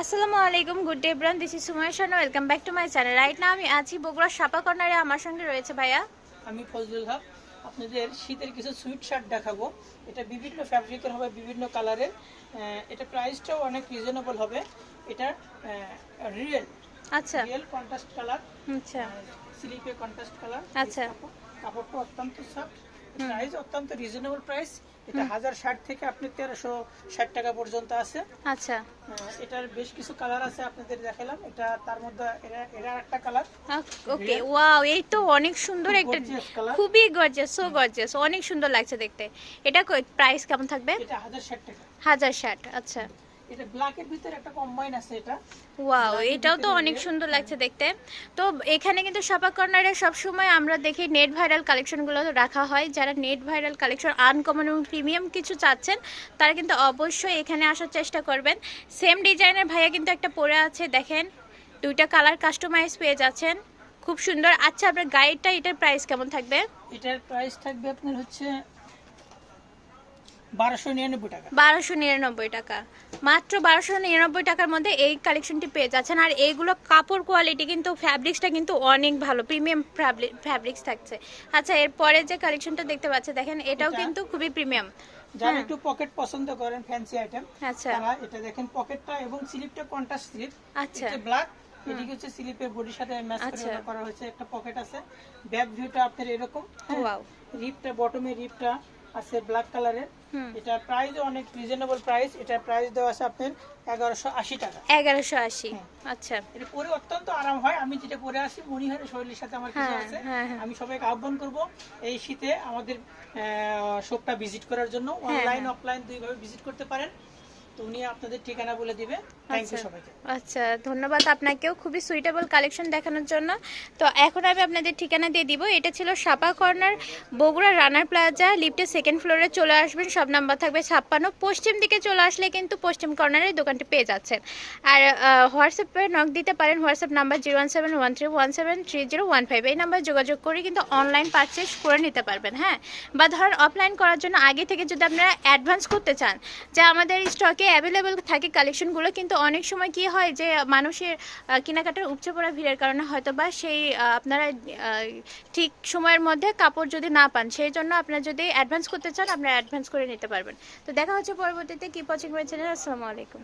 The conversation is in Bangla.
আসসালামু আলাইকুম good day bran this is Sumaiya Shanu welcome back to my channel. Right না আমি আছি বগুড়া সাপা কর্নারে আমার সঙ্গে রয়েছে ভাইয়া। আমি ফজলুল হক আপনাদের শীতের কিছু সুইট শার্ট দেখাবো। এটা বিভিন্ন ফ্যাব্রিকের হবে বিভিন্ন কালারের এটা প্রাইসটাও অনেক রিজনেবল হবে। এটা রিয়েল আচ্ছা। রিয়েল কন্ট্রাস্ট কালার আচ্ছা। স্লিপে কন্ট্রাস্ট কালার আচ্ছা। কাপড়টা অত্যন্ত সফট প্রাইস অত্যন্ত রিজনেবল প্রাইস এটা হাজার ষাট থেকে আপনি তেরোশো ষাট টাকা পর্যন্ত আছে। আচ্ছা। এটার বেশ কিছু কালার আছে আপনাদের দেখালাম। এটা তার মধ্যে এরা এরা একটা কালার ওকে ওয়াও এই তো অনেক সুন্দর একটা খুবই গর্জিয়াস সো গর্জিয়াস অনেক সুন্দর লাগছে দেখতে। এটা প্রাইস কেমন থাকবে? এটা হাজার ষাট টাকা। হাজার ষাট আচ্ছা। এটা ব্ল্যাকের ভিতরে একটা কম্বাইন আছে এটা। ওয়াও এটাও তো অনেক সুন্দর লাগছে দেখতে। তো এখানে কিন্তু সাপা কর্নারে সবসময় আমরা দেখি নেট ভাইরাল কালেকশনগুলো রাখা হয়। যারা নেট ভাইরাল কালেকশন আনকমন এবং প্রিমিয়াম কিছু চাচ্ছেন তারা কিন্তু অবশ্যই এখানে আসার চেষ্টা করবেন। সেম ডিজাইনের ভাইয়া কিন্তু একটা পরে আছে দেখেন। দুইটা কালার কাস্টমাইজ পেয়ে যাচ্ছেন। খুব সুন্দর। আচ্ছা আপনার গাইডটা এটার প্রাইস কেমন থাকবে? এটার প্রাইস থাকবে আপনার হচ্ছে বারোশো নিরানব্বই টাকা। বারোশো নিরানব্বই টাকা। মাত্র বারোশো নিরানব্বই টাকার মধ্যে এই কালেকশনটি পেয়ে যাচ্ছেন। আর এইগুলো কাপড় কোয়ালিটি কিন্তু ফ্যাব্রিক্সটা কিন্তু অনেক ভালো প্রিমিয়াম ফ্যাব্রিক্স থাকছে। আচ্ছা এরপরে যে কালেকশনটা দেখতে পাচ্ছেন দেখেন এটাও কিন্তু খুবই প্রিমিয়াম যারা হ্যাঁ। একটু পকেট পছন্দ করেন ফ্যান্সি আইটেম আচ্ছা। তারা এটা দেখেন পকেটটা এবং স্লিপটা কন্ট্রাস্ট স্লিপ আচ্ছা। ব্ল্যাক এদিকে হচ্ছে স্লিপের বডির সাথে ম্যাচ করে আচ্ছা। করা হয়েছে। একটা পকেট আছে। ব্যাক ভিউটা আপনার এরকম ওয়াও রিপটা বটমে রিপটা আছে ব্ল্যাক কালারের এটা প্রাইস অনেক রিজনেবল প্রাইস এটা প্রাইস দেওয়া আছে আপনার এগারোশো আশি টাকা। এগারোশো আশি। হ্যাঁ। আচ্ছা। এটা পরে অত্যন্ত আরাম হয়। আমি যেটা পরে আসি মনিহারের শরীরের সাথে আমার কিছু হ্যাঁ, আছে। হ্যাঁ, হ্যাঁ। আমি সবাইকে আহ্বান করব এই শীতে আমাদের শপটা ভিজিট করার জন্য। অনলাইন অফলাইন অফলাইন দুইভাবে ভিজিট করতে পারেন। তো উনি আপনাদের ঠিকানা বলে দিবে। থ্যাংক ইউ আচ্ছা। সবাইকে। আচ্ছা ধন্যবাদ আপনাকেও। খুবই সুইটেবল কালেকশন দেখানোর জন্য। তো এখন আমি আপনাদের ঠিকানা দিয়ে দিব। এটা ছিল সাপা কর্নার বগুড়া রানার প্লাজা। লিফটের সেকেন্ড ফ্লোরে চলে আসবেন। সব নাম্বার থাকবে ছাপ্পান্ন। পশ্চিম দিকে চলে আসলে কিন্তু পশ্চিম কর্নারের দোকানটি পেয়ে যাচ্ছেন। আর হোয়াটসঅ্যাপে নক দিতে পারেন। WhatsApp number zero one seven one three one seven three zero one five এই নাম্বার যোগাযোগ করে কিন্তু অনলাইন পারচেস করে নিতে পারবেন হ্যাঁ? বা ধরেন অফলাইন করার জন্য আগে থেকে যদি আপনারা অ্যাডভান্স করতে চান যে আমাদের স্টকে অ্যাভেলেবেল থাকে কালেকশনগুলো কিন্তু অনেক সময় কি হয় যে, মানুষের কেনাকাটার উপচে পড়া ভিড়ের কারণে হয়তো বা সেই আপনারা ঠিক সময়ের মধ্যে কাপড় যদি না পান, সেই জন্য আপনারা যদি অ্যাডভান্স করতে চান, আপনারা অ্যাডভান্স করে নিতে পারবেন। তো দেখা হচ্ছে পরবর্তীতে কি পচিং রয়েছে আসসালামু আলাইকুম।